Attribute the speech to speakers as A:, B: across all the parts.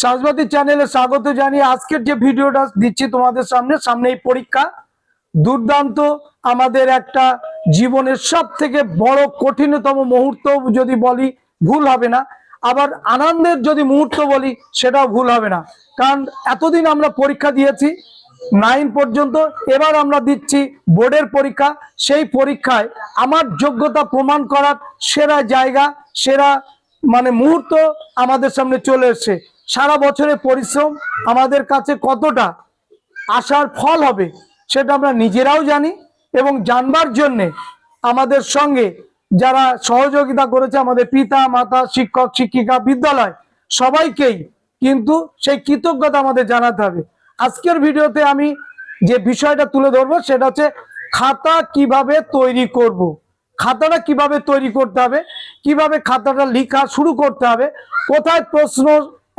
A: সাজবাতি চ্যানেলে স্বাগত জানিয়ে আজকের যে ভিডিওটা দিচ্ছি তোমাদের সামনে সামনে এই পরীক্ষা। দুর্দান্ত আমাদের একটা জীবনের সব থেকে বড়, কঠিনতম মুহূর্ত যদি বলি, ভুল হবে না। আবার আনন্দের যদি মুহূর্ত বলি, সেটাও ভুল হবে না। কারণ এতদিন আমরা পরীক্ষা দিয়েছি নাইন পর্যন্ত। এবার আমরা দিচ্ছি বোর্ডের পরীক্ষা। সেই পরীক্ষায় আমার যোগ্যতা প্রমাণ করার সেরা জায়গা, সেরা মানে মুহূর্ত আমাদের সামনে চলে এসছে। সারা বছরের পরিশ্রম আমাদের কাছে কতটা আসার ফল হবে সেটা আমরা নিজেরাও জানি এবং জানবার জন্যে আমাদের সঙ্গে যারা সহযোগিতা করেছে আমাদের পিতা, মাতা, শিক্ষক, শিক্ষিকা, বিদ্যালয় সবাইকেই কিন্তু সেই কৃতজ্ঞতা আমাদের জানাতে হবে আজকের ভিডিওতে আমি যে বিষয়টা তুলে ধরবো সেটা হচ্ছে খাতা কীভাবে তৈরি করব। খাতাটা কীভাবে তৈরি করতে হবে, কীভাবে খাতাটা লেখা শুরু করতে হবে, কোথায় প্রশ্ন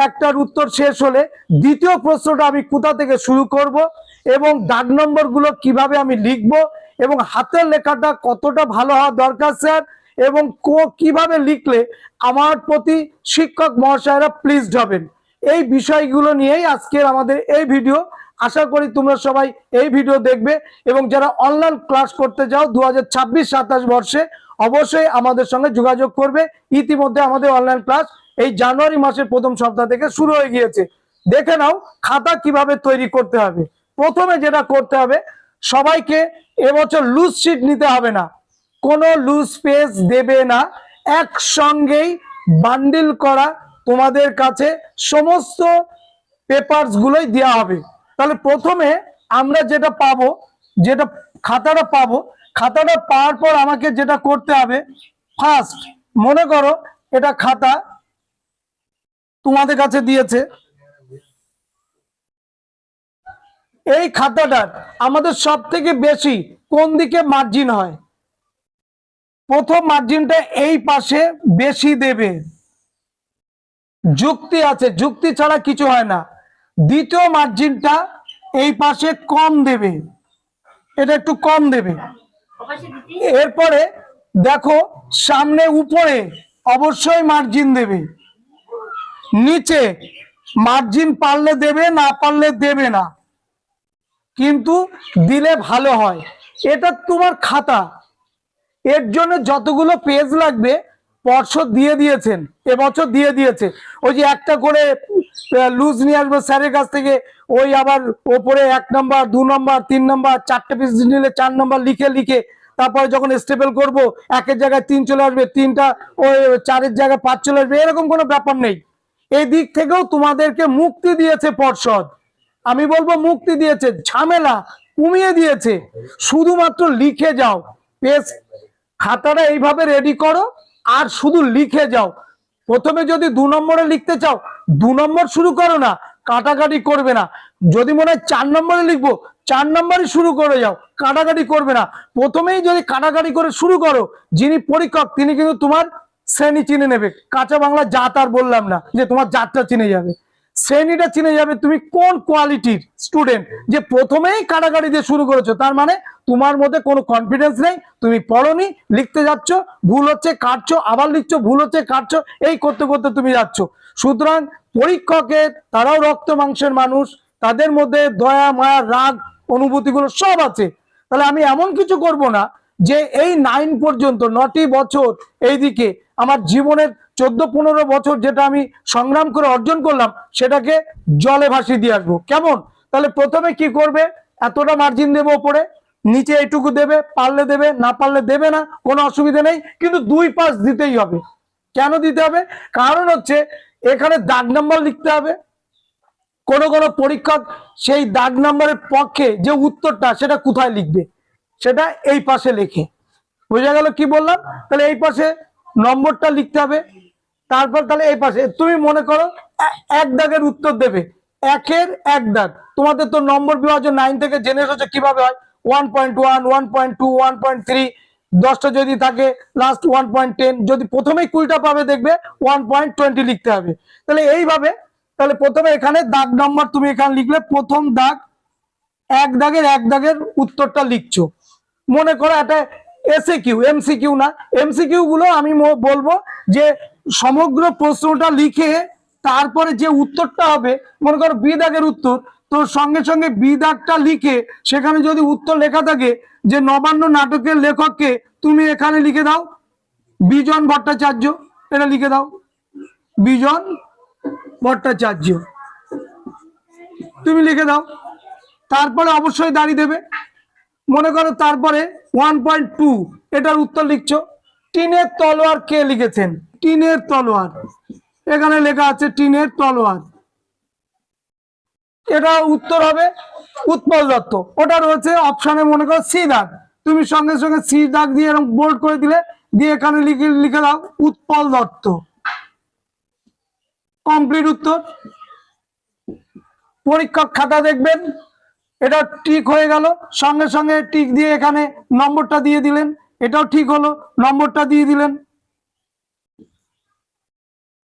A: একটার উত্তর শেষ হলে দ্বিতীয় প্রশ্নটা আমি কোথা থেকে শুরু করব এবং দাগ নম্বরগুলো কীভাবে আমি লিখব এবং হাতের লেখাটা কতটা ভালো হওয়া দরকার, স্যার? এবং কীভাবে লিখলে আমার প্রতি শিক্ষক মহাশয়রা প্লিজড হবেন? এই বিষয়গুলো নিয়েই আজকের আমাদের এই ভিডিও। আশা করি তোমরা সবাই এই ভিডিও দেখবে এবং যারা অনলাইন ক্লাস করতে যাও দু হাজার ছাব্বিশ সাতাশ বর্ষে অবশ্যই আমাদের সঙ্গে যোগাযোগ করবে। ইতিমধ্যে আমাদের অনলাইন ক্লাস এই জানুয়ারি মাসের প্রথম সপ্তাহ থেকে শুরু হয়ে গিয়েছে। দেখে নাও, খাতা কীভাবে তৈরি করতে হবে। প্রথমে যেটা করতে হবে, সবাইকে এবছর লুজ শিট নিতে হবে না। কোনো লুজ পেজ দেবে না। একসঙ্গেই বান্ডিল করা তোমাদের কাছে সমস্ত পেপারস গুলোই দেওয়া হবে। তাহলে প্রথমে আমরা যেটা পাবো, যেটা খাতাটা পাবো, খাতাটা পাওয়ার পর আমাকে যেটা করতে হবে ফার্স্ট মনে করো, এটা খাতা তোমাদের কাছে দিয়েছে। এই খাতাটার আমাদের সব থেকে বেশি কোন দিকে মার্জিন হয়? প্রথম মার্জিনটা এই পাশে বেশি দেবে। যুক্তি আছে, যুক্তি ছাড়া কিছু হয় না। দ্বিতীয় মার্জিনটা এই পাশে কম দেবে। এটা একটু কম দেবে। এরপরে দেখো, সামনে উপরে অবশ্যই মার্জিন দেবে। নিচে মার্জিন পারলে দেবে, না পারলে দেবে না। কিন্তু দিলে ভালো হয়। এটা তোমার খাতা। এর জন্য যতগুলো পেজ লাগবে পর্ষদ দিয়ে দিয়েছেন, এবছর দিয়ে দিয়েছে। ওই যে একটা করে লুজ নিয়ে আসব স্যারের কাছ থেকে, ওই আবার ওপরে এক নম্বর দু নম্বর তিন নম্বর চারটে পিস নিলে চার নম্বর লিখে লিখে, তারপরে যখন স্টেপল করব, একের জায়গায় তিন চলে আসবে, তিনটা, ওই চারের জায়গায় পাঁচ চলে আসবে, এরকম কোনো ব্যাপার নেই। এই দিক থেকেও তোমাদেরকে মুক্তি দিয়েছে পর্ষদ। আমি বলব মুক্তি দিয়েছে, ঝামেলা কমিয়ে দিয়েছে। শুধুমাত্র লিখে যাও, পেজ খাতাটা এইভাবে রেডি করো আর শুধু লিখে যাও। প্রথমে যদি দু নম্বরে লিখতে চাও, দু নম্বর শুরু করো না, কাটাকাটি করবে না। যদি মনে হয় চার নম্বরে লিখব, চার নম্বরে শুরু করে যাও, কাটাকাটি করবে না। প্রথমেই যদি কাটাকাটি করে শুরু করো, যিনি পরীক্ষক, তিনি কিন্তু তোমার শ্রেণি চিনে নেবে। কাঁচা বাংলা জাত আর বললাম না, যে তোমার জাতটা চিনে যাবে। শ্রেণীটা চিনে যাবে তুমি কোন কোয়ালিটির স্টুডেন্ট যে প্রথমেই কাটাকাটি দিয়ে শুরু করেছ, তার মানে তোমার মধ্যে কোনো কনফিডেন্স নেই, তুমি পড়নি, লিখতে যাচ্ছ, ভুল হচ্ছে, কাটছো, আবার লিখছো, ভুল হচ্ছে, কাটছো, এই করতে করতে তুমি যাচ্ছ। সুতরাং পরীক্ষকের তারাও রক্ত মাংসের মানুষ, তাদের মধ্যে দয়া, মায়া, রাগ, অনুভূতিগুলো সব আছে। তাহলে আমি এমন কিছু করব না, যে এই নাইন পর্যন্ত, নটি বছর এইদিকে আমার জীবনের চোদ্দ পনেরো বছর যেটা আমি সংগ্রাম করে অর্জন করলাম, সেটাকে জলে ভাসিয়ে দিয়ে আসব। কেমন? তাহলে প্রথমে কি করবে? এতটা মার্জিন দেবো ওপরে, নিচে এইটুকু দেবে, পারলে দেবে, না পারলে দেবে না, কোনো অসুবিধা নেই, কিন্তু দুই পাশ দিতেই হবে। কেন দিতে হবে? কারণ হচ্ছে, এখানে দাগ নাম্বার লিখতে হবে। কোন কোন পরীক্ষক সেই দাগ নাম্বারের পক্ষে যে উত্তরটা, সেটা কোথায় লিখবে? সেটা এই পাশে লেখে। বোঝা গেল কি বললাম? তাহলে এই পাশে নম্বরটা লিখতে হবে। তারপর তাহলে এই পাশে, তুমি মনে করো, এক দাগের উত্তর দেবে। একের এক দাগ। তোমাদের তো নম্বর বিভাজন নাইন থেকে জেনে এসেছ কীভাবে হয়। One point one one point two one point three দশটা যদি থাকে লাস্ট ওয়ান পয়েন্ট টেন যদি প্রথমেই কুড়িটা পাবে দেখবে ওয়ান পয়েন্ট টোয়েন্টি লিখতে হবে। তাহলে এইভাবে, তাহলে প্রথমে এখানে দাগ নম্বর তুমি এখানে লিখলে, প্রথম দাগ এক দাগের এক দাগের উত্তরটা লিখছো। মনে করো একটা এসে কিউ এমসি কিউ না এমসি কিউ গুলো আমি বলব যে সমগ্র প্রশ্নটা লিখে তারপরে যে উত্তরটা হবে, মনে করো বি দাগের উত্তর, তো সঙ্গে সঙ্গে বি দাগটা লিখে সেখানে যদি উত্তর লেখা থাকে যে নবান্ন নাটকের লেখককে তুমি এখানে লিখে দাও, বিজন ভট্টাচার্য, এটা লিখে দাও, বিজন ভট্টাচার্য, তুমি লিখে দাও, তারপরে অবশ্যই দাঁড়িয়ে দেবে। মনে করো তারপরে ওয়ান পয়েন্ট টু এটার উত্তর লিখছো। টিনের তলোয়ার কে লিখেছেন? টিনের তলোয়ার। এখানে লেখা আছে টিনের তলোয়ার। এটা উত্তর হবে উৎপল দত্ত। ওটা রয়েছে অপশনে মনে করো সি দাগ। তুমি সঙ্গে সঙ্গে সি দাগ দিয়ে এরকম বোল্ড করে দিলে, দিয়ে এখানে লিখে লিখে দাও উৎপল দত্ত। কমপ্লিট উত্তর। পরীক্ষক খাতা দেখবেন। এটা ঠিক হয়ে গেল। সঙ্গে সঙ্গে টিক দিয়ে এখানে নম্বরটা দিয়ে দিলেন। এটাও ঠিক হলো, নম্বরটা দিয়ে দিলেন।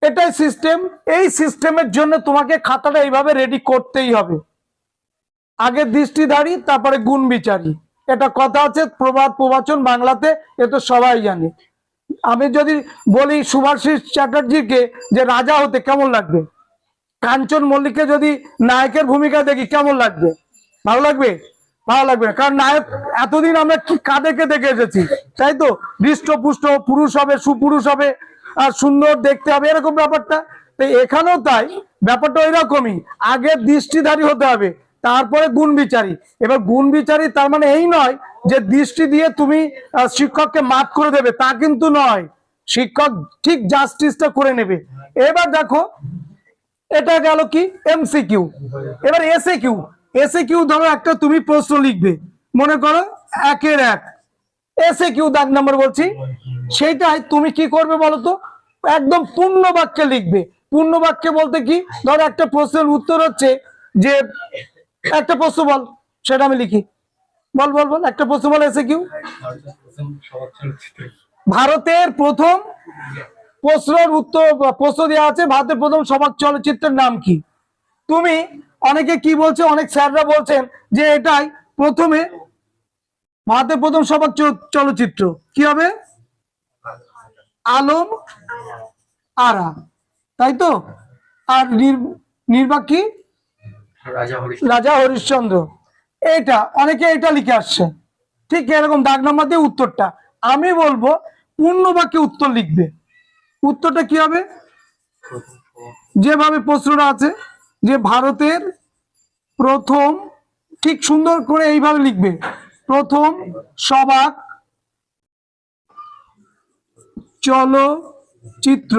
A: এটাই সিস্টেম এই সিস্টেমের জন্য তোমাকে খাতাটা এইভাবে রেডি করতেই হবে। আগে দৃষ্টিধারী, তারপরে গুণ বিচারী। এটা কথা আছে, প্রবাদ প্রবাচন বাংলাতে, এ তো সবাই জানে। আমি যদি বলি সুভাষিস চ্যাটার্জিকে যে রাজা হতে কেমন লাগবে? কাঞ্চন মল্লিককে যদি নায়কের ভূমিকা দেখি, কেমন লাগবে? ভালো লাগবে? ভালো লাগবে। কারণ নায়ক এতদিন আমরা কি কাদেরকে দেখে এসেছি? তাই তো? হৃষ্টপুষ্ট পুরুষ হবে, সুপুরুষ হবে, আর সুন্দর দেখতে হবে, এরকম ব্যাপারটা? তো এখানেও তাই। ব্যাপারটা ওই রকমই আগে দৃষ্টিধারী হতে হবে, তারপরে গুণ বিচারী। এবার গুণ বিচারী তার মানে এই নয় যে দৃষ্টি দিয়ে তুমি শিক্ষককে মাফ করে দেবে, তা কিন্তু নয়। শিক্ষক ঠিক জাস্টিসটা করে নেবে। এবার দেখো, এটা গেল কি? এমসিকিউ এবার এসে কিউ এসে কিউ ধরো একটা তুমি প্রশ্ন লিখবে। মনে করো একের এক। এসে কিউ দাগ নাম্বার বলছি। সেইটাই তুমি কি করবে বলো তো? একদম পূর্ণ বাক্যে লিখবে। পূর্ণ বাক্যে বলতে কি? ধরো একটা প্রশ্নের উত্তর হচ্ছে যে, একটা প্রশ্ন বল, সেটা আমি লিখি। বল বল বল, একটা প্রশ্ন বল এসে কিউ ভারতের প্রথম প্রশ্নের উত্তর, প্রশ্ন দেওয়া আছে, ভারতের প্রথম সমাজ চলচ্চিত্রের নাম কি? তুমি অনেকে কি বলছে অনেক স্যাররা বলছেন যে এটাই প্রথমে ভারতের প্রথম চ- চলচ্চিত্র। কি হবে? আলম আরা। তাই তো? আর নির- নির্বাক
B: রাজা
A: হরিশ্চন্দ্র। এটা অনেকে এটা লিখে আসছে। ঠিক এরকম দাগ নাম্বার দিয়ে উত্তরটা। আমি বলব পূর্ণ বাক্যে উত্তর লিখবে। উত্তরটা কি হবে? যেভাবে প্রশ্নটা আছে যে ভারতের প্রথম ঠিক সুন্দর করে এইভাবে লিখবে। প্রথম সবাক চলচ্চিত্র।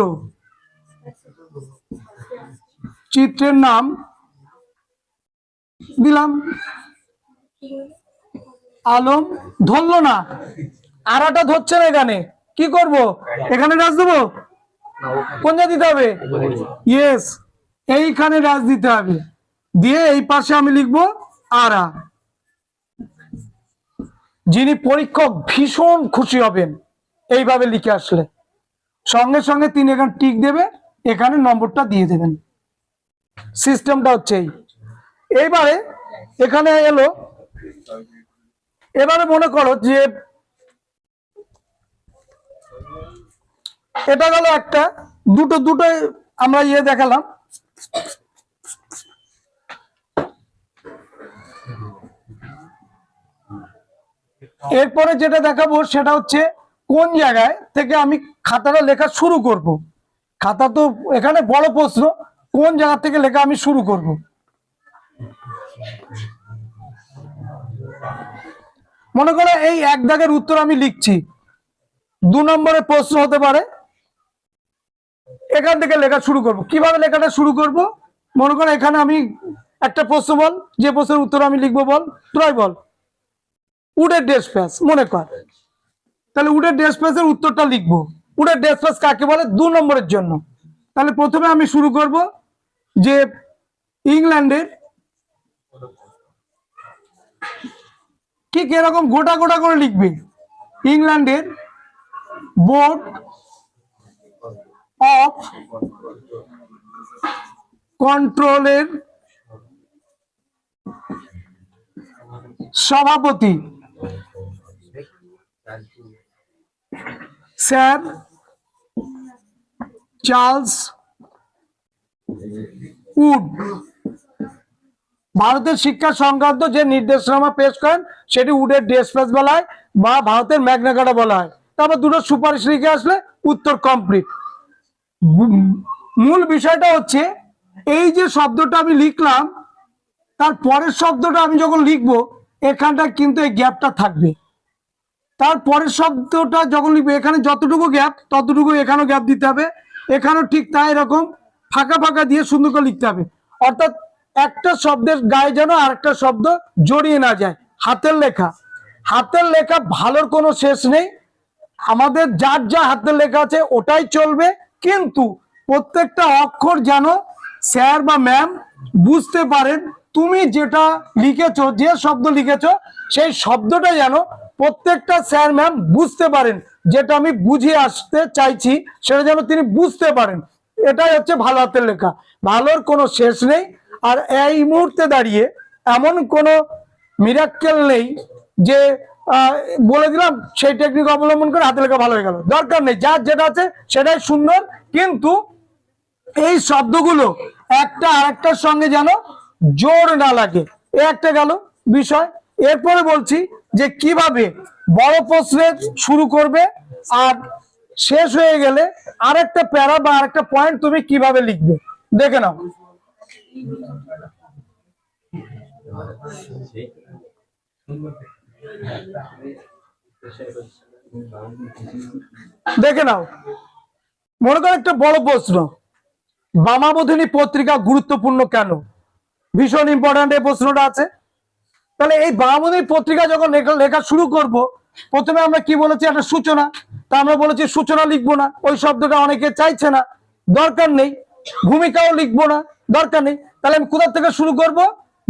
A: চিত্রের নাম দিলাম। আলম ধরলো না। আরাটা ধরছে না এখানে। কি করব? এখানে রাজ দেবো? কোন দিতে হবে? ইয়েস এইখানে রাজ দিতে হবে। দিয়ে এই পাশে আমি লিখব আরা। যিনি পরীক্ষক ভীষণ খুশি হবেন এইভাবে লিখে আসলে। সঙ্গে সঙ্গে তিনি এখানে টিক দেবে, এখানে নম্বরটা দিয়ে দেবেন। সিস্টেমটা হচ্ছে এই। এইবারে এখানে এলো, এবারে মনে করো যে এটা গেল একটা, দুটো দুটো আমরা ইয়ে দেখালাম। এরপরে যেটা দেখাবো সেটা হচ্ছে কোন জায়গায় থেকে আমি খাতাটা লেখা শুরু করব। খাতা তো এখানে বড় প্রশ্ন, কোন জায়গা থেকে লেখা আমি শুরু করব। মনে করো এই এক দাগের উত্তর আমি লিখছি দু নম্বরের প্রশ্ন হতে পারে, এখান থেকে লেখা শুরু করব কীভাবে লেখাটা শুরু করব মনে করো এখানে আমি একটা প্রশ্ন বল, যে প্রশ্নের উত্তর আমি লিখব বল তোরাই বল উডের ড্রেস প্যাস মনে কর। তাহলে উডের ড্রেস প্যাসের উত্তরটা লিখব। উডের ড্রেস প্যাস কাকে বলে? দু নম্বরের জন্য। তাহলে প্রথমে আমি শুরু করব যে ইংল্যান্ডের ঠিক এরকম গোটা গোটা করে লিখবে। ইংল্যান্ডের বোর্ড অফ কন্ট্রোলের সভাপতি। স্যার, চার্লস উড, ভারতের শিক্ষা সংক্রান্ত যে নির্দেশনামা পেশ করেন, সেটি উডের ডেসপেস বলা হয় বা ভারতের ম্যাগনাকাটা বলা হয় তারপর দুটো সুপারিশ লিখে আসলে উত্তর কমপ্লিট। মূল বিষয়টা হচ্ছে, এই যে শব্দটা আমি লিখলাম, তার পরের শব্দটা আমি যখন লিখব এখানটা কিন্তু এই গ্যাপটা থাকবে। তার পরের শব্দটা যখন লিখবে, এখানে যতটুকু গ্যাপ ততটুকু এখানেও গ্যাপ দিতে হবে। এখানেও ঠিক তাই এরকম ফাঁকা ফাঁকা দিয়ে সুন্দর করে লিখতে হবে। অর্থাৎ একটা শব্দের গায়ে যেন আরেকটা শব্দ জড়িয়ে না যায়। হাতের লেখা। হাতের লেখা ভালোর কোনো শেষ নেই। আমাদের যার যা হাতের লেখা আছে, ওটাই চলবে। কিন্তু প্রত্যেকটা অক্ষর যেন স্যার বা ম্যাম বুঝতে পারেন। তুমি যেটা লিখেছো, যে শব্দ লিখেছো, সেই শব্দটা যেন প্রত্যেকটা স্যার, ম্যাম বুঝতে পারেন, যেটা আমি বুঝিয়ে আসতে চাইছি, সেটা যেন তিনি বুঝতে পারেন। এটাই হচ্ছে ভালো হাতের লেখা। ভালোর কোনো শেষ নেই। আর এই মুহূর্তে দাঁড়িয়ে এমন কোনো মিরাক্কেল নেই যে বলে দিলাম, সেই টেকনিক অবলম্বন করে হাতে লেখা ভালো হয়ে গেল। দরকার নেই, যার যেটা আছে সেটাই সুন্দর। কিন্তু এই শব্দগুলো একটা আরেকটার সঙ্গে যেন জোর না লাগে। এ একটা গেল বিষয়। এরপরে বলছি যে কীভাবে বড় প্রশ্নের শুরু করবে আর শেষ হয়ে গেলে আরেকটা প্যারা বা আরেকটা পয়েন্ট তুমি কীভাবে লিখবে? দেখে নাও। দেখে নাও। মনে করো একটা বড় প্রশ্ন। বামাবোধিনী পত্রিকা গুরুত্বপূর্ণ কেন? ভীষণ ইম্পর্ট্যান্ট এই প্রশ্নটা আছে। তাহলে এই বামাবোধিনী পত্রিকা যখন লেখা শুরু করব, প্রথমে আমরা কি বলেছি? একটা সূচনা। তা আমরা বলেছি, সূচনা লিখব না। ওই শব্দটা অনেকে চাইছে না। দরকার নেই। ভূমিকাও লিখব না। দরকার নেই। তাহলে আমি কোথা থেকে শুরু করব?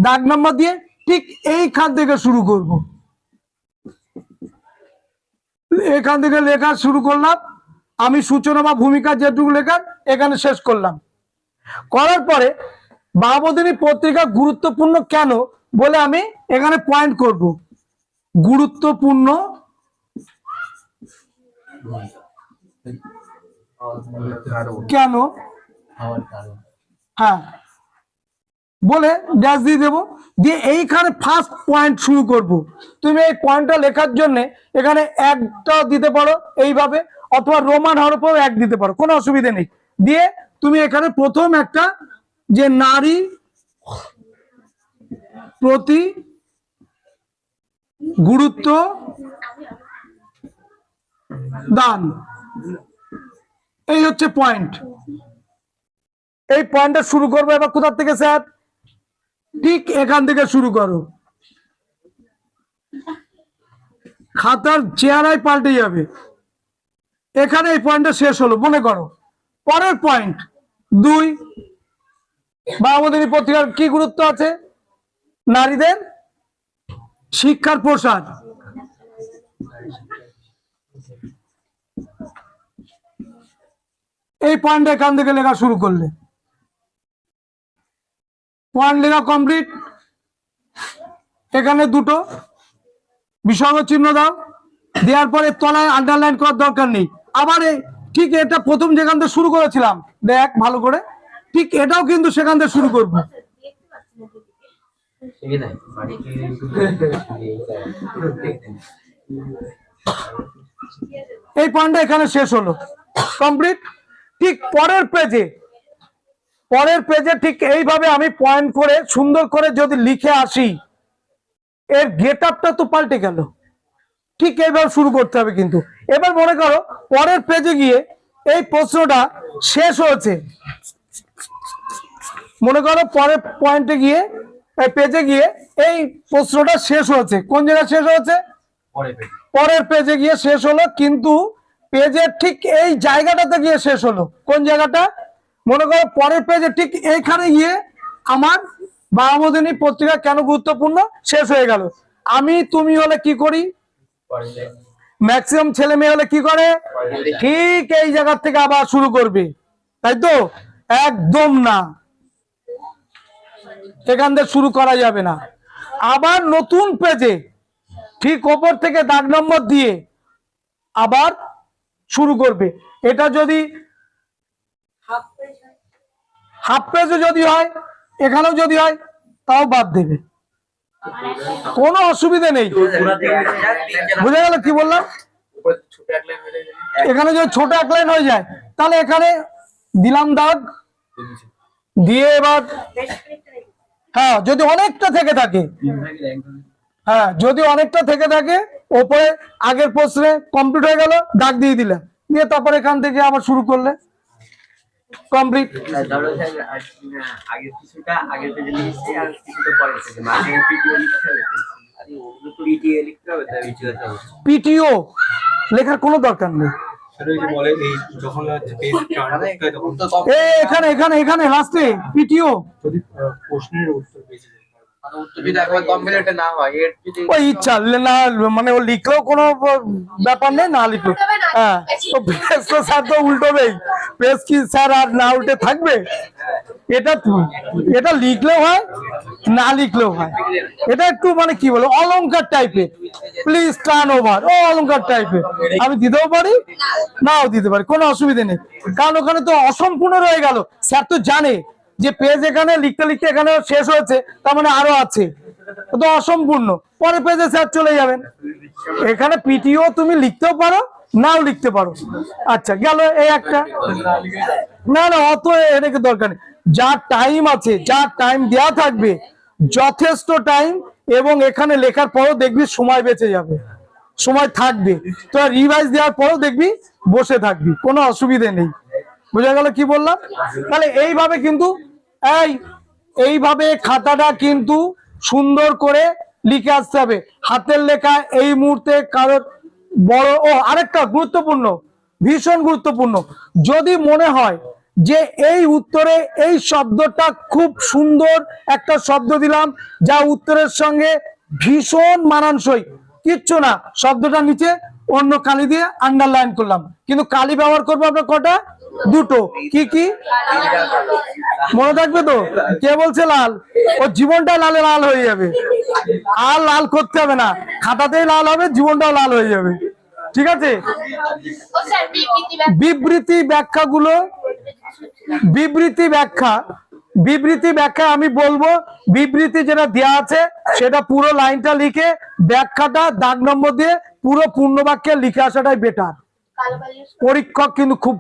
A: দাগ নাম্বার দিয়ে ঠিক এইখান থেকে শুরু করব। এখান থেকে লেখা শুরু করলাম। আমি সূচনা বা ভূমিকা যেটুকু লেখার, এখানে শেষ করলাম। করার পরে বাবদিনী পত্রিকা গুরুত্বপূর্ণ কেন? বলে আমি এখানে পয়েন্ট করব। গুরুত্বপূর্ণ কেন? হ্যাঁ। বলে ড্যাশ দিয়ে দেবো। দিয়ে এইখানে ফার্স্ট পয়েন্ট শুরু করব। তুমি এই পয়েন্টটা লেখার জন্য এখানে একটা দিতে পারো এইভাবে, অথবা রোমান হরফেও এক দিতে পারো, কোনো অসুবিধা নেই। দিয়ে তুমি এখানে প্রথম একটা যে নারী প্রতি গুরুত্ব দান। এই হচ্ছে পয়েন্ট এই পয়েন্টটা শুরু করব, এবার কোথা থেকে, স্যার? ঠিক এখান থেকে শুরু করো। খাতার চেহারাই পাল্টে যাবে। এখানে এই পয়েন্টটা শেষ হলো, মনে করো। পরের পয়েন্ট দুই, বা আমাদের পত্রিকার কি গুরুত্ব আছে? নারীদের শিক্ষার প্রসার। এই পয়েন্ট এখান থেকে লেখা শুরু করলে। পয়েন্ট লেখা কমপ্লিট এখানে দুটো বিসর্গ চিহ্ন দাও। দেওয়ার পরে তলায় আন্ডারলাইন করার দরকার নেই। আবার ঠিক এটা প্রথম যেখান থেকে শুরু করেছিলাম, দেখ ভালো করে, ঠিক এটাও কিন্তু সেখান থেকে শুরু করব। এই পয়েন্টটা এখানে শেষ হলো। কমপ্লিট ঠিক পরের পেজে পরের পেজে ঠিক এইভাবে আমি পয়েন্ট করে সুন্দর করে যদি লিখে আসি এর গেট আপটা তো পাল্টে গেল। ঠিক এইভাবে শুরু করতে হবে কিন্তু। এবার মনে করো পরের পেজে গিয়ে এই প্রশ্নটা শেষ হয়েছে। মনে করো পরের পয়েন্টে গিয়ে পেজে গিয়ে এই প্রশ্নটা শেষ হয়েছে। কোন জায়গায় শেষ হয়েছে? পরের পেজে গিয়ে শেষ হলো কিন্তু পেজের ঠিক এই জায়গাটাতে গিয়ে শেষ হলো। কোন জায়গাটা? মনে করো পরের পেজে ঠিক এইখানে গিয়ে আমার বাবামদিনী পত্রিকা কেন গুরুত্বপূর্ণ? শেষ হয়ে গেল। আমি তুমি হলে কি করি? ম্যাক্সিমাম ছেলে মেয়ে হলে কি করে? ঠিক এই জায়গা থেকে আবার শুরু করবে। তাই তো? একদম না। এখান থেকে শুরু করা যাবে না। আবার নতুন পেজে ঠিক ওপর থেকে দাগ নম্বর দিয়ে আবার শুরু করবে। এটা যদি হাফ পেজও যদি হয়, এখানেও যদি হয়, তাও বাদ দেবে। কোনো অসুবিধা নেই। বুঝে গেল কি বললাম? এখানে যদি ছোট এক লাইন হয়ে যায়, তাহলে এখানে দিলাম দাগ দিয়ে এবার হ্যাঁ যদি অনেকটা থেকে থাকে। হ্যাঁ যদি অনেকটা থেকে থাকে, ওপরে আগের প্রশ্নে কমপ্লিট হয়ে গেল, ডাক দিয়ে দিলে দিয়ে তারপর এখান থেকে আবার শুরু করলে। কমপ্লিট
B: পিটিও
A: লেখার কোনো দরকার নেই। এখানে এখানে এখানে লাস্টে পিটিও
C: যদি প্রশ্নের উত্তর পেয়েছে
A: ওই ইচ্ছা না মানে ও লিখলেও কোনো ব্যাপার নেই না লিখলো হ্যাঁ তো পেজ তো স্যার তো উল্টোবেই। কি স্যার আর না উল্টে থাকবে? এটা এটা লিখলেও হয় না লিখলেও হয়। এটা একটু মানে কি বলে অলংকার টাইপের প্লিজ টার্ন ওভার ও অলংকার টাইপের আমি দিতেও পারি নাও দিতে পারি কোনো অসুবিধা নেই। কারণ ওখানে তো অসম্পূর্ণ রয়ে গেল। স্যার তো জানে যে পেজ এখানে লিখতে লিখতে এখানে শেষ হয়েছে, তার মানে আরও আছে। তো অসম্পূর্ণ। পরে পেজে স্যার চলে যাবেন। এখানে পিটিও তুমি লিখতেও পারো, নাও লিখতে পারো। আচ্ছা গেল এই একটা। না না, অত এনেকে দরকার নেই। যা টাইম আছে, যা টাইম দেয়া থাকবে, যথেষ্ট টাইম এবং এখানে লেখার পরও দেখবি সময় বেঁচে যাবে। সময় থাকবে। তো রিভাইজ দেওয়ার পরও দেখবি বসে থাকবি। কোনো অসুবিধে নেই। বোঝা গেল কি বললাম? তাহলে এইভাবে কিন্তু এই, এইভাবে খাতাটা কিন্তু সুন্দর করে লিখে আসতে হবে। হাতের লেখা এই মুহূর্তে কারোর বড় ও আরেকটা গুরুত্বপূর্ণ, ভীষণ গুরুত্বপূর্ণ। যদি মনে হয় যে এই উত্তরে এই শব্দটা খুব সুন্দর একটা শব্দ দিলাম, যা উত্তরের সঙ্গে ভীষণ মানানসই। কিচ্ছু না শব্দটা নিচে অন্য কালি দিয়ে আন্ডারলাইন করলাম। কিন্তু কালি ব্যবহার করব আমরা কটা? দুটো। কি কি? মনে থাকবে তো? কে বলছে লাল? ও জীবনটা লালে লাল হয়ে যাবে। আর লাল করতে হবে না। খাতাতেই লাল হবে জীবনটাও লাল হয়ে যাবে। ঠিক আছে?
D: বিবৃতি ব্যাখ্যা।
A: বিবৃতি ব্যাখ্যাগুলো বিবৃতি ব্যাখ্যা বিবৃতি ব্যাখ্যা আমি বলব। বিবৃতি যেটা দেওয়া আছে সেটা পুরো লাইনটা লিখে ব্যাখ্যাটা দাগ নম্বর দিয়ে পুরো পূর্ণ বাক্যে লিখে আসাটাই বেটার পরীক্ষক কিন্তু খুব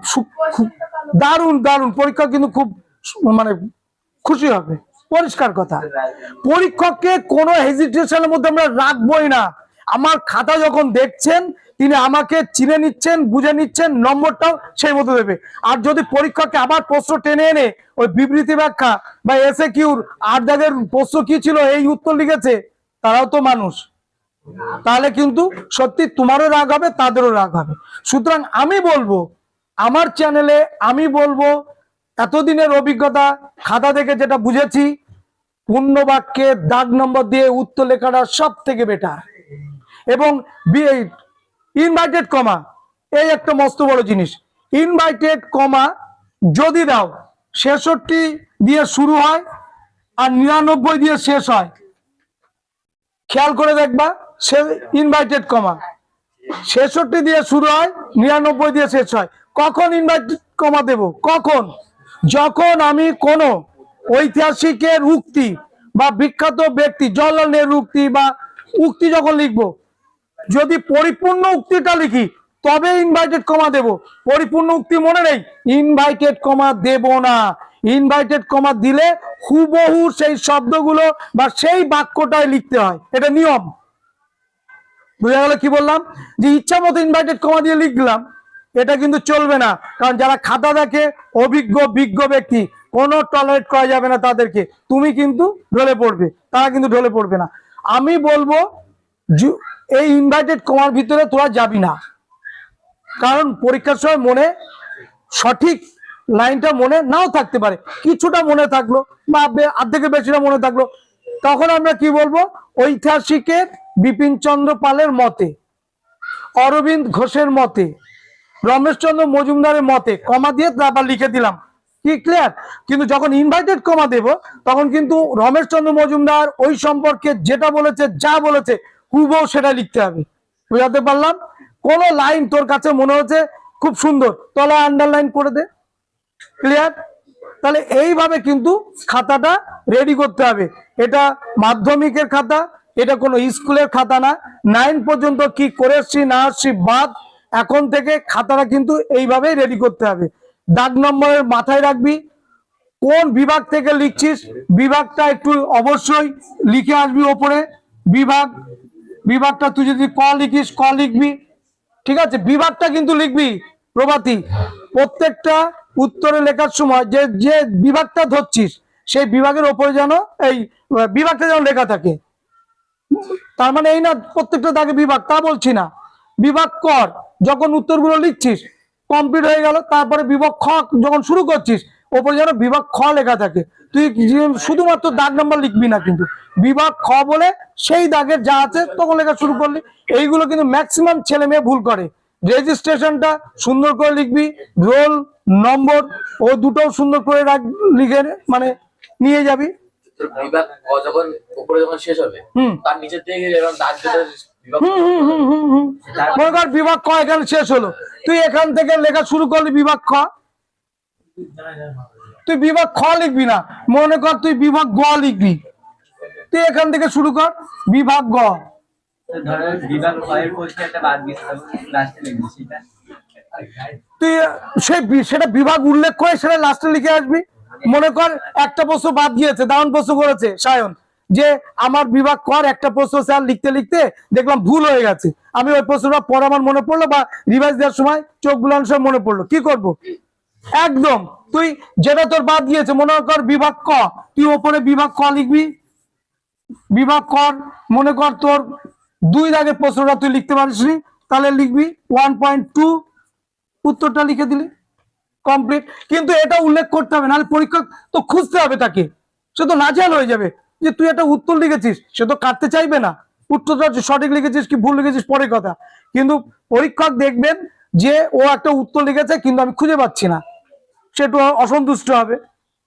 A: দারুণ দারুণ। পরীক্ষক কিন্তু খুব মানে খুশি হবে। পরিষ্কার কথা। পরীক্ষককে কোনো হেজিটেশনের মধ্যে আমরা রাখবোই না। আমার খাতা যখন দেখছেন, তিনি আমাকে চিনে নিচ্ছেন, বুঝে নিচ্ছেন, নম্বরটাও সেই মতো দেবে। আর যদি পরীক্ষককে আবার প্রশ্ন টেনে এনে ওই বিবৃতি ব্যাখ্যা বা এসে কিউর আর যাদের প্রশ্ন কি ছিল, এই উত্তর লিখেছে, তারাও তো মানুষ। তাহলে কিন্তু সত্যি তোমারও রাগ হবে, তাদেরও রাগ হবে। সুতরাং আমি বলব, আমার চ্যানেলে আমি বলব, এতদিনের অভিজ্ঞতা খাতা থেকে যেটা বুঝেছি, পূর্ণ বাক্যে দাগ নম্বর দিয়ে উত্তর লেখাটা সব থেকে বেটার এবং ইনভাইটেড কমা এই একটা মস্ত বড় জিনিস। ইনভাইটেড কমা যদি দাও, ছেষট্টি দিয়ে শুরু হয় আর নিরানব্বই দিয়ে শেষ হয়। খেয়াল করে দেখবা সে ইনভাইটেড কমা ছেষট্টি দিয়ে শুরু হয়, নিরানব্বই দিয়ে শেষ হয়। কখন ইনভাইটেড কমা দেব? কখন? যখন আমি কোনো ঐতিহাসিকের উক্তি বা বিখ্যাত ব্যক্তি নেহরু উক্তি বা উক্তি যখন লিখব, যদি পরিপূর্ণ উক্তিটা লিখি, তবে ইনভাইটেড কমা দেব। পরিপূর্ণ উক্তি মনে নেই ইনভাইটেড কমা দেব না। ইনভাইটেড কমা দিলে হুবহু সেই শব্দগুলো বা সেই বাক্যটাই লিখতে হয়। এটা নিয়ম। বুঝা গেল কি বললাম? যে ইচ্ছা মতো ইনভাইটেড কমা দিয়ে লিখলাম, এটা কিন্তু চলবে না। কারণ যারা খাতা দেখে অভিজ্ঞ, বিজ্ঞ ব্যক্তি, কোনো টলারেট করা যাবে না তাদেরকে। তুমি কিন্তু ঢলে পড়বে। তারা কিন্তু ঢলে পড়বে না। আমি বলব এই ইনভাইটেড কমার ভিতরে তোরা যাবি না। কারণ পরীক্ষার সময় মনে, সঠিক লাইনটা মনে নাও থাকতে পারে। কিছুটা মনে থাকল, বা অর্ধেকের বেশিটা মনে থাকল। তখন আমরা কি বলব? ঐতিহাসিকের বিপিন চন্দ্র পালের মতে, অরবিন্দ ঘোষের মতে, রমেশচন্দ্র মজুমদারের মতে, কমা দিয়ে তারপর লিখে দিলাম। কি ক্লিয়ার কিন্তু যখন ইনভাইটেড কমা দেব, তখন কিন্তু রমেশচন্দ্র মজুমদার ওই সম্পর্কে যেটা বলেছে, যা বলেছে, হুবহু সেটা লিখতে হবে। বুঝাতে পারলাম? কোন লাইন তোর কাছে মনে হচ্ছে খুব সুন্দর। তলা আন্ডারলাইন করে দে। ক্লিয়ার তাহলে এইভাবে কিন্তু খাতাটা রেডি করতে হবে। এটা মাধ্যমিকের খাতা, এটা কোনো স্কুলের খাতা না। নাইন পর্যন্ত কি করে এসছি না আসছি বাদ, এখন থেকে খাতাটা কিন্তু এইভাবেই রেডি করতে হবে। দাগ নম্বরের মাথায় রাখবি। কোন বিভাগ থেকে লিখছিস? বিভাগটা একটু অবশ্যই লিখে আসবি ওপরে। বিভাগ, বিভাগটা তুই যদি ক লিখিস, ক লিখবি। ঠিক আছে? বিভাগটা কিন্তু লিখবি, প্রভাতী। প্রত্যেকটা উত্তরে লেখার সময় যে যে বিভাগটা ধরছিস সেই বিভাগের ওপরে যেন এই বিভাগটা যেন লেখা থাকে। তার মানে এই না প্রত্যেকটা দাগে বিভাগ, তা বলছি না। বিভাগ কর, যখন উত্তরগুলো লিখছিস কমপ্লিট হয়ে গেল, তারপরে বিভাগ খ যখন শুরু করছিস, ওপরে যেন বিভাগ খ লেখা থাকে। তুই শুধুমাত্র দাগ নাম্বার লিখবি না কিন্তু। বিভাগ খ বলে সেই দাগের যা আছে তখন লেখা শুরু করলি। এইগুলো কিন্তু ম্যাক্সিমাম ছেলে মেয়ে ভুল করে। রেজিস্ট্রেশনটা সুন্দর করে লিখবি রোল নম্বর, ও দুটোও সুন্দর করে লিখে মানে নিয়ে যাবি।
E: বিভাগ যখন উপরে যখন শেষ হবে তার নিচের থেকে
A: মনে কর বিভাগ ক এখানে শেষ হলো। তুই এখান থেকে লেখা শুরু করলি বিভাগ খ। তুই বিভাগ খ লিখবি না। মনে কর তুই বিভাগ গ লিখবি। তুই এখান থেকে শুরু কর। বিভাগ গ। তুই সেই সেটা বিভাগ উল্লেখ করে সেটা লাস্টে লিখে আসবি। মনে কর, একটা প্রশ্ন বাদ গিয়েছে দারুণ প্রশ্ন করেছে সায়ন, যে আমার বিভাগ কর, একটা প্রশ্ন স্যার লিখতে লিখতে দেখলাম ভুল হয়ে গেছে। আমি ওই প্রশ্নটা পরে আমার মনে পড়ল বা রিভাইজ দেওয়ার সময় চোখ বুলানোর সময় মনে পড়ল। কি করব? একদম, তুই যেটা তোর বাদ দিয়েছে, মনে কর বিভাগ ক, তুই ওপরে বিভাগ ক লিখবি। বিভাগ কর, মনে কর তোর দুই দাগের প্রশ্নটা তুই লিখতে পারিসনি, তাহলে লিখবি ওয়ান পয়েন্ট টু উত্তরটা লিখে দিলি। কমপ্লিট কিন্তু এটা উল্লেখ করতে হবে, নাহলে পরীক্ষক তো খুঁজতে হবে তাকে। সে তো নাজেহাল হয়ে যাবে যে তুই একটা উত্তর লিখেছিস, সে তো কাটতে চাইবে না। উত্তরটা সঠিক লিখেছিস কি ভুল লিখেছিস পরের কথা। কিন্তু পরীক্ষক দেখবেন যে ও একটা উত্তর লিখেছে, কিন্তু আমি খুঁজে পাচ্ছি না। সে একটু অসন্তুষ্ট হবে।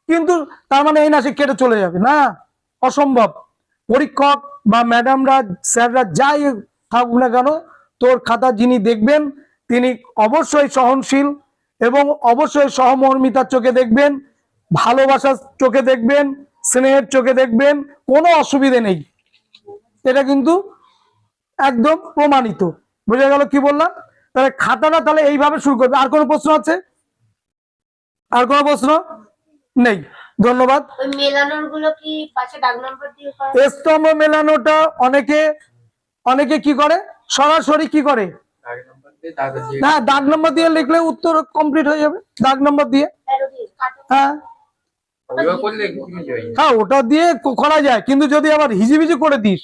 A: কিন্তু তার মানে এই না, সে কেটে চলে যাবে। না, অসম্ভব। পরীক্ষক বা ম্যাডামরা, স্যাররা যাই থাকুক না কেন, তোর খাতা যিনি দেখবেন, তিনি অবশ্যই সহনশীল এবং অবশ্যই সহমর্মিতার চোখে দেখবেন ভালোবাসার চোখে দেখবেন স্নেহের চোখে দেখবেন কোনো অসুবিধে নেই। এটা কিন্তু একদম প্রমাণিত। বোঝা গেল কি বললাম? তাহলে খাতাটা তাহলে এইভাবে শুরু করবে। আর কোনো প্রশ্ন আছে? আর কোনো প্রশ্ন নেই? ধন্যবাদ।
D: ওই মেলানোরগুলো কি পাশে দাগ নম্বর দিয়ে করা
A: স্তম্ভ মেলানোটা অনেকে অনেকে কি করে? সরাসরি কি করে? না দাগ নম্বর দিয়ে লিখলে উত্তর কমপ্লিট হয়ে যাবে দাগ নম্বর দিয়ে। হ্যাঁ। হ্যাঁ ওটা দিয়ে করা যায় কিন্তু যদি আবার হিজিবিজি করে দিস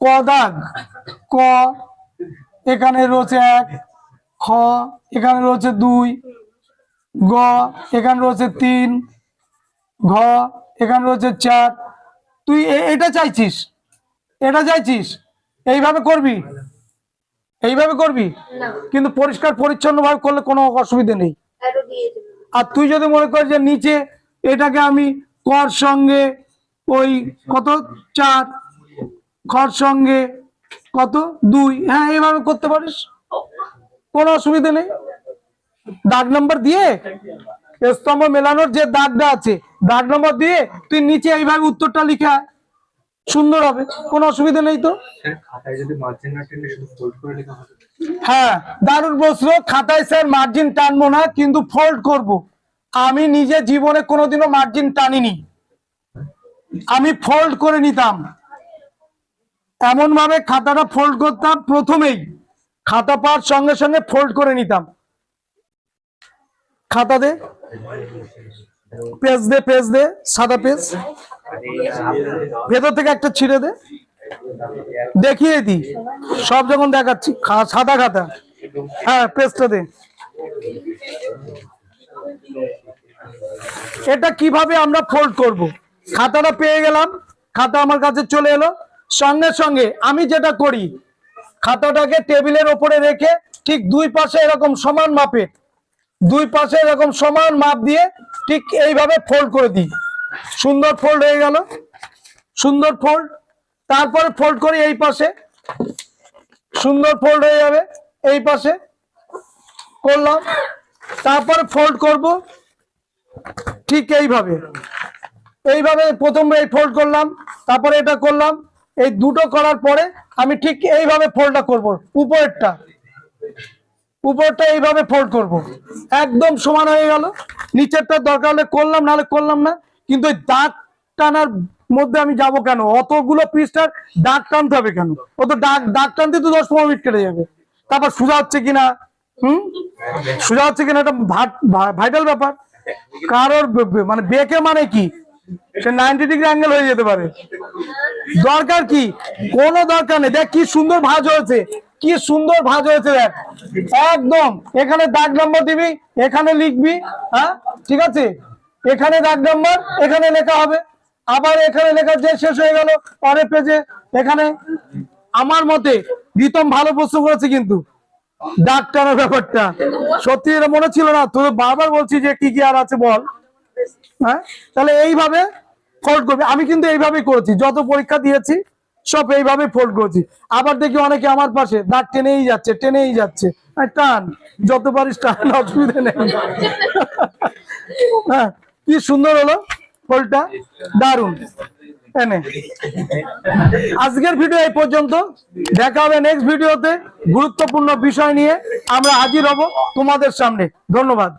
A: ক দাগ ক এখানে রয়েছে এক খ এখানে রয়েছে দুই গ এখানে রয়েছে তিন ঘ এখানে রয়েছে চার। তুই এটা চাইছিস এটা চাইছিস এইভাবে করবি? এইভাবে করবি? কিন্তু পরিষ্কার পরিচ্ছন্ন ভাবে করলে কোনো অসুবিধা নেই। আর তুই যদি মনে করিস যে নিচে এটাকে আমি কর সঙ্গে ওই কত? চার। খর সঙ্গে কত? দুই। হ্যাঁ এইভাবে করতে পারিস? কোনো অসুবিধা নেই। দাগ নম্বর দিয়ে স্তম্ভ মেলানোর যে দাগটা আছে দাগ নম্বর দিয়ে তুই নিচে এইভাবে উত্তরটা লিখে। সুন্দর হবে কোনো অসুবিধা নেই তো। হ্যাঁ দারুণ প্রশ্ন। খাতায় স্যার মার্জিন টানবো না কিন্তু ফোল্ড করব। আমি নিজে জীবনে কোনোদিনও মার্জিন টানিনি। আমি ফোল্ড করে নিতাম। এমন ভাবে খাতাটা ফোল্ড করতাম প্রথমেই খাতা পাওয়ার সঙ্গে সঙ্গে ফোল্ড করে নিতাম। খাতা দে। পেজ দে পেজ দে সাদা পেজ ভেতর থেকে একটা ছিঁড়ে দে। দেখিয়ে দি। সব যখন দেখাচ্ছি সাদা খাতা। হ্যাঁ পেজটা দে। এটা কীভাবে আমরা ফোল্ড করব? খাতাটা পেয়ে গেলাম। খাতা আমার কাছে চলে এলো। সঙ্গে সঙ্গে আমি যেটা করি খাতাটাকে টেবিলের ওপরে রেখে ঠিক দুই পাশে এরকম সমান মাপে দুই পাশে এরকম সমান মাপ দিয়ে ঠিক এইভাবে ফোল্ড করে দিই। সুন্দর ফোল্ড হয়ে গেল। সুন্দর ফোল্ড তারপরে ফোল্ড করি এই পাশে। সুন্দর ফোল্ড হয়ে যাবে এই পাশে। করলাম। তারপরে ফোল্ড করব। ঠিক এইভাবে। এইভাবে প্রথমে এই ফোল্ড করলাম। তারপরে এটা করলাম। এই দুটো করার পরে আমি ঠিক এইভাবে ফোল্ডটা করব। উপরেরটা। উপরটা এইভাবে ফোল্ড করব। একদম সমান হয়ে গেল। নিচেরটা দরকার হলে করলাম, নাহলে করলাম না। কিন্তু ওই দাগ টানার মধ্যে আমি যাব কেন? অতগুলো পৃষ্ঠার দাগ টানতে হবে কেন? ও তো দাগ দাগ টানতে তো দশ পনেরো মিনিট কেটে যাবে। তারপর সোজা হচ্ছে কিনা? হুম? সোজা হচ্ছে কিনা? এটা ভাইটাল ব্যাপার। কারোর মানে বেকে মানে কি? সে নাইনটি ডিগ্রি অ্যাঙ্গেল হয়ে যেতে পারে। দরকার কি? কোনো দরকার নেই। দেখ, কি সুন্দর ভাঁজ হয়েছে। কি সুন্দর ভাঁজ হয়েছে, দেখ। একদম। এখানে দাগ নম্বর দিবি, এখানে লিখবি হ্যাঁ? ঠিক আছে? এখানে দাগ নাম্বার, এখানে লেখা হবে। আবার এখানে লেখা যে শেষ হয়ে গেল, পরের পেজে এখানে আমার মতে রিতম ভালো প্রশ্ন করেছে কিন্তু। দাগ ব্যাপারটা। সত্যি এটা মনে ছিল না। তোর বারবার বলছি যে কি কি আর আছে বল। হ্যাঁ? তাহলে এইভাবে ফোল্ড করবে। আমি কিন্তু এইভাবেই করেছি। যত পরীক্ষা দিয়েছি, সব এইভাবে ফোল্ড করেছি। আবার দেখি অনেকে আমার পাশে। দাগ টেনেই যাচ্ছে টেনেই যাচ্ছে। আরে টান। যত পারিস টান, অসুবিধা নেই। হ্যাঁ কি সুন্দর হলো ফলটা? দারুণ এনে। আজকের ভিডিও এই পর্যন্ত। দেখা হবে নেক্সট ভিডিওতে গুরুত্বপূর্ণ বিষয় নিয়ে আমরা হাজির হব তোমাদের সামনে। ধন্যবাদ।